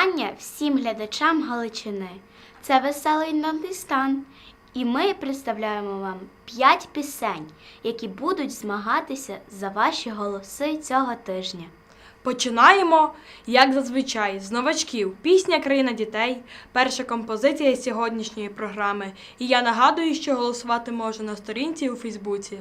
вітання всім глядачам Галичини. Це веселий нотний стан. І ми представляємо вам п'ять пісень, які будуть змагатися за ваші голоси цього тижня. Починаємо, як зазвичай, з новачків. Пісня Країна дітей, перша композиція сьогоднішньої програми. І я нагадую, що голосувати можна на сторінці у Фейсбуці.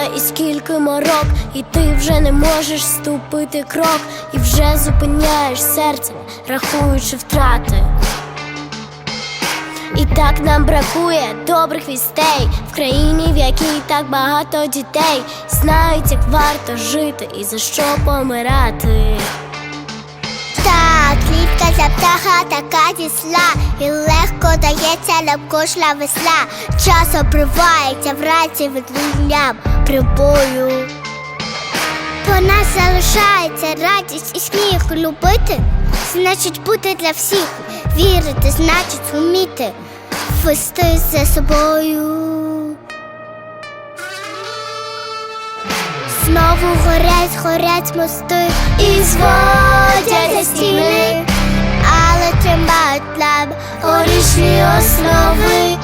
Почала і скільки морок, і ти вже не можеш ступити крок, і вже зупиняєш серце, рахуючи втрати. І так нам бракує добрих вістей в країні, в якій так багато дітей знають, як варто жити і за що помирати. Ця птаха така дісла, і легко дається нам кошла весла. Час обривається вранці від вогням прибою. По нас залишається радість і сміх любити, значить бути для всіх, вірити, значить вміти вести за собою. Знову горять, горять мости і зводяться стіни, тримають горішні основи.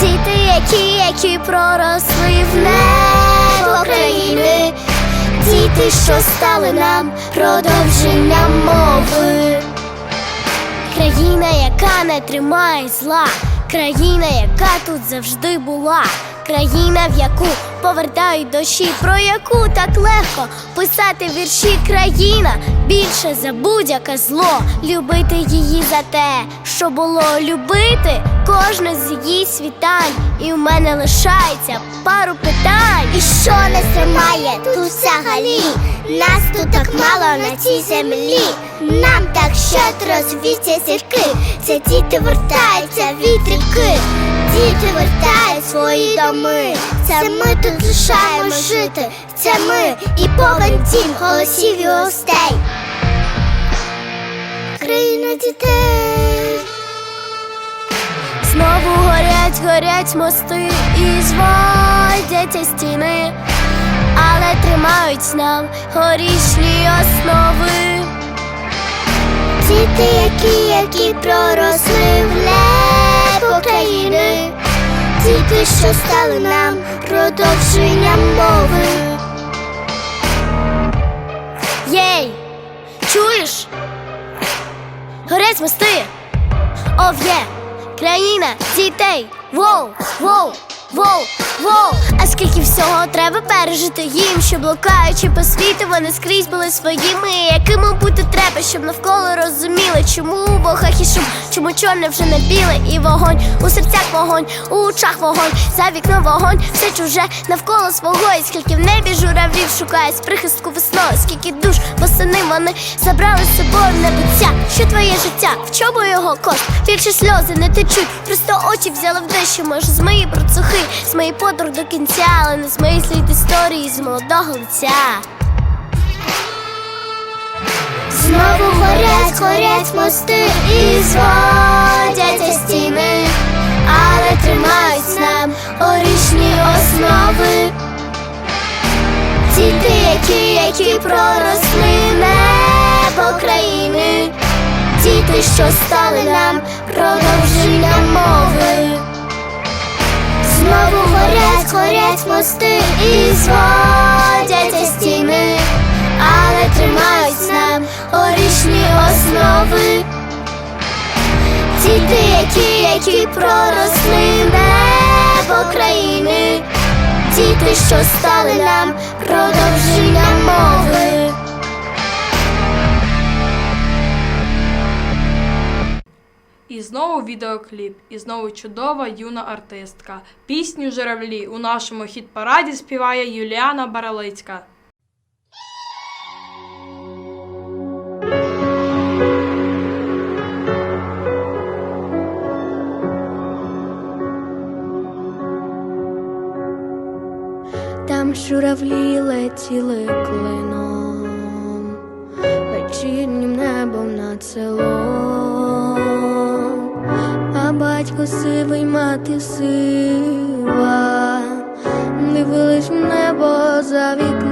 Діти, які, які проросли в небо країни, діти, що стали нам продовженням мови. Країна, яка не тримає зла, країна, яка тут завжди була, країна, в яку повертають дощі, про яку так легко писати вірші. Країна більше за будь-яке зло, любити її за те, що було любити кожне з її світань. І в мене лишається пару питань. І що нас тримає тут взагалі? Нас тут так мало на цій землі. Нам так щедро звіться зірки. Це діти вертаються від. Діти вертають свої доми. Це ми тут лишаємо жити. Це ми і повен дім голосів і гостей. Країна дітей. Знову горять, горять мости і зводяться стіни, але тримають нам горішні основи. Діти, які, які проросли в небо країни, діти, що стали нам продовженням мови. Єй, чуєш? Горець мости. Ов'є, країна дітей. Воу, воу, воу, воу. А скільки всього треба пережити їм, щоб блукаючи по світу, вони скрізь були своїми, якими бути треба, щоб навколо розуміли, чому у шум, чому чорне вже не біле, і вогонь у серцях вогонь, у очах вогонь, за вікном вогонь, все чуже навколо свого, і скільки в небі журавлів шукає з прихистку весною, скільки душ восени вони забрали з собою в небуття. Що твоє життя? В чому його кошт? Більше сльози не течуть, просто очі взяли в дещо, може, з мої процухи, з мої подруг до кінця, але не з моїх слід історії з молодого лиця. Знову горять, горять мости і зводяться стіни, але тримають нам горішні основи. Діти, які, які проросли небо країни, діти, що стали нам продовженням мови. Знову горять, горять мости і зводяться стіни, але тримають нам горішні основи. Діти, які, які проросли небо країни, діти, що стали нам продовженням мови. І знову відеокліп, і знову чудова юна артистка. Пісню Журавлі у нашому хіт параді співає Юліана Баралицька. Там журавлі летіли клином, вечірнім небом над селом ти сивий, мати сива, дивились в небо за вік.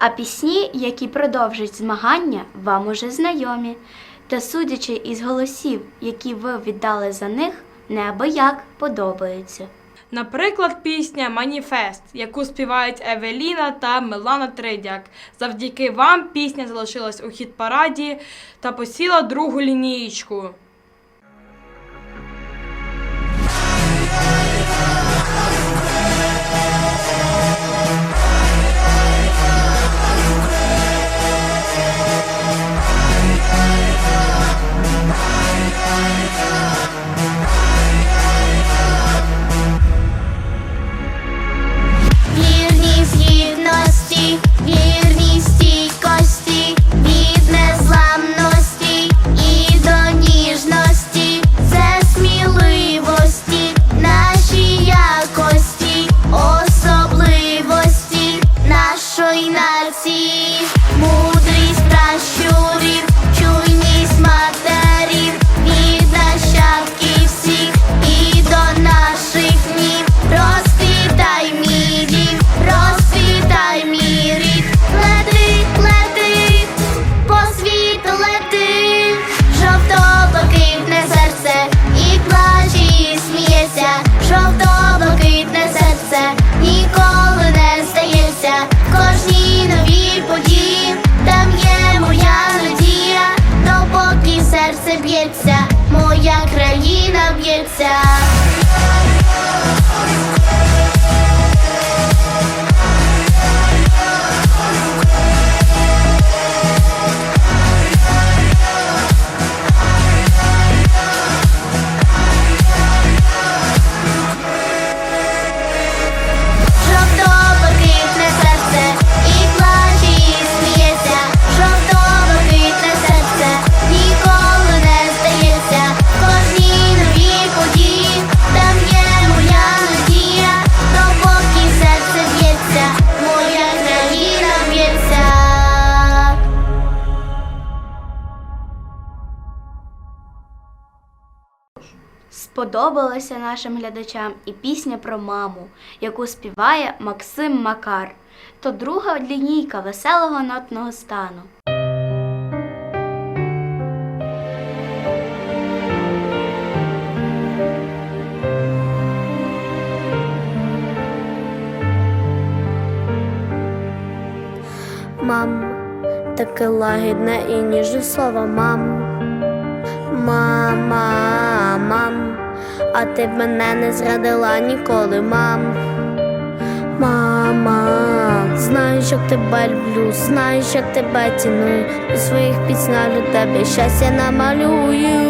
а пісні, які продовжать змагання, вам уже знайомі. Та, судячи із голосів, які ви віддали за них, неабияк подобаються. Наприклад, пісня Маніфест, яку співають Евеліна та Мелана Тридяк. Завдяки вам пісня залишилась у хіт параді та посіла другу лінієчку. Сподобалася нашим глядачам і пісня про маму, яку співає Максим Макар. То друга лінійка веселого нотного стану. Мам, таке лагідне і ніжне слово мам. Мама, мам, а ти б мене не зрадила ніколи, мам. Мама, знаєш, як тебе люблю, знаєш, як тебе ціную. У своїх піснях для тебе щастя намалюю.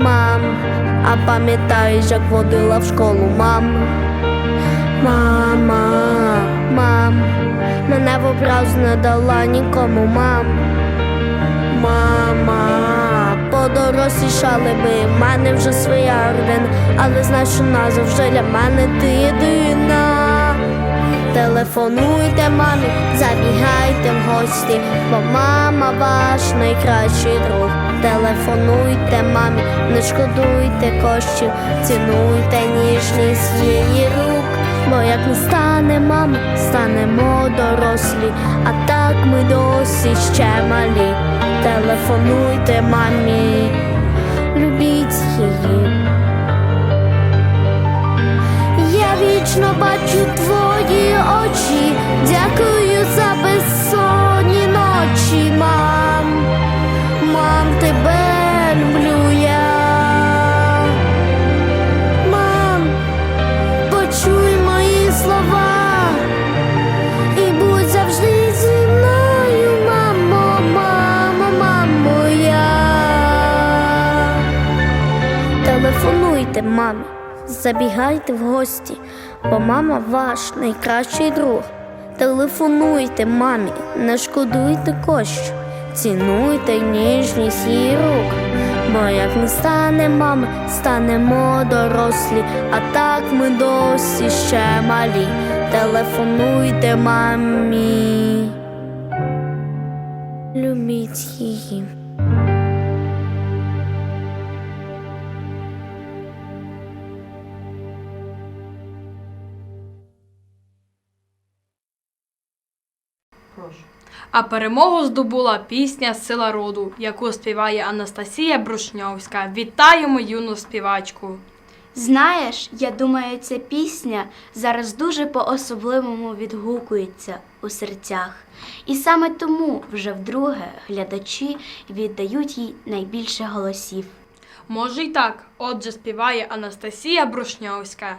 Мам, а пам'ятаєш, як водила в школу мам? Мама, мам, мене в образ не дала нікому, мам. Мама, подорослішали ми, в мене вже своя родина, але знай, що назавжди для мене ти єдина. Телефонуйте мамі, забігайте в гості, бо мама ваш найкращий друг. Телефонуйте мамі, не шкодуйте коштів, цінуйте ніжність її рук. Бо як не стане мами, станемо дорослі, а так ми досі ще малі. Телефонуйте мамі, любіть її. Я вічно бачу твої очі, дякую за безсонні ночі, мам. Забігайте в гості, бо мама ваш найкращий друг. Телефонуйте мамі, не шкодуйте коштів, цінуйте ніжність її рук. Бо як не стане мами, станемо дорослі, а так ми досі ще малі. Телефонуйте мамі. Любіть її. А перемогу здобула пісня Сила роду, яку співає Анастасія Брушньовська. Вітаємо юну співачку! Знаєш, я думаю, ця пісня зараз дуже по-особливому відгукується у серцях. І саме тому вже вдруге глядачі віддають їй найбільше голосів. Може й так, отже, співає Анастасія Брушньовська.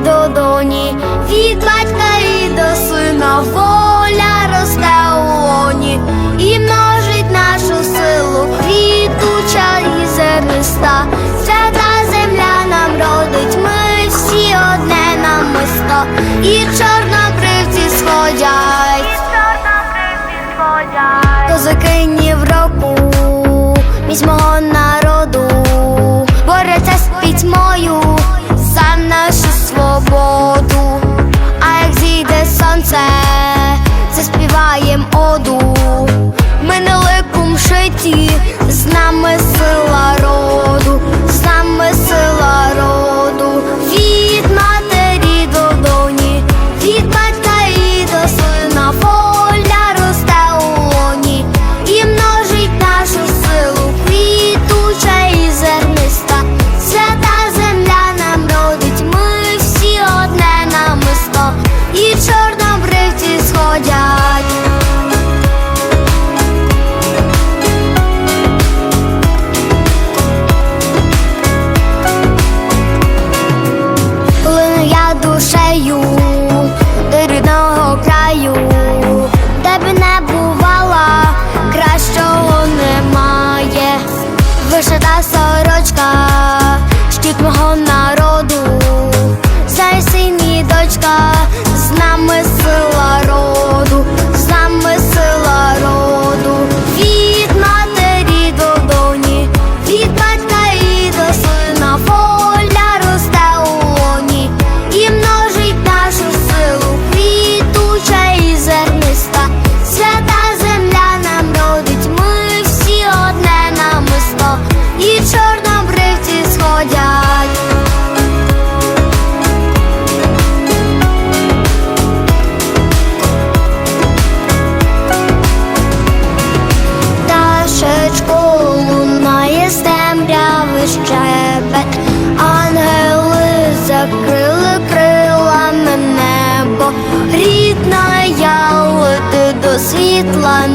Матері до доні, від батька і до сина, воля росте у лоні. І множить нашу силу, квітуча і зерниста, свята земля нам родить, ми всі одне намисто, і чорнобривці сходять. Козаки в року, міць мого свободу. А як зійде сонце, заспіваєм оду,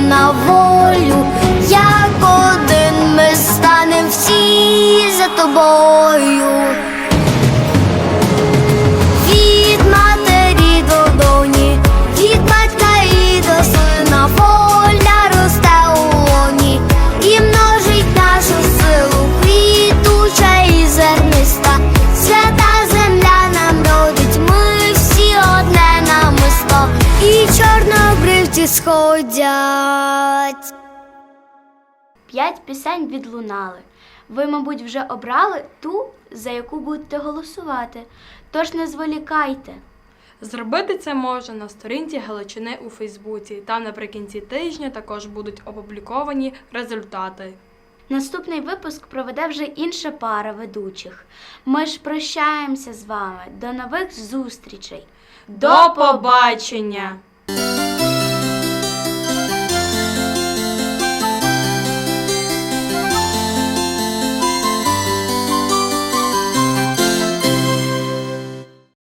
на волю, як один ми станем всі за тобою. Сходять. П'ять пісень відлунали. Ви, мабуть, вже обрали ту, за яку будете голосувати. Тож не зволікайте. Зробити це можна на сторінці Галичини у Фейсбуці. Там наприкінці тижня також будуть опубліковані результати. Наступний випуск проведе вже інша пара ведучих. Ми ж прощаємося з вами. До нових зустрічей. До побачення!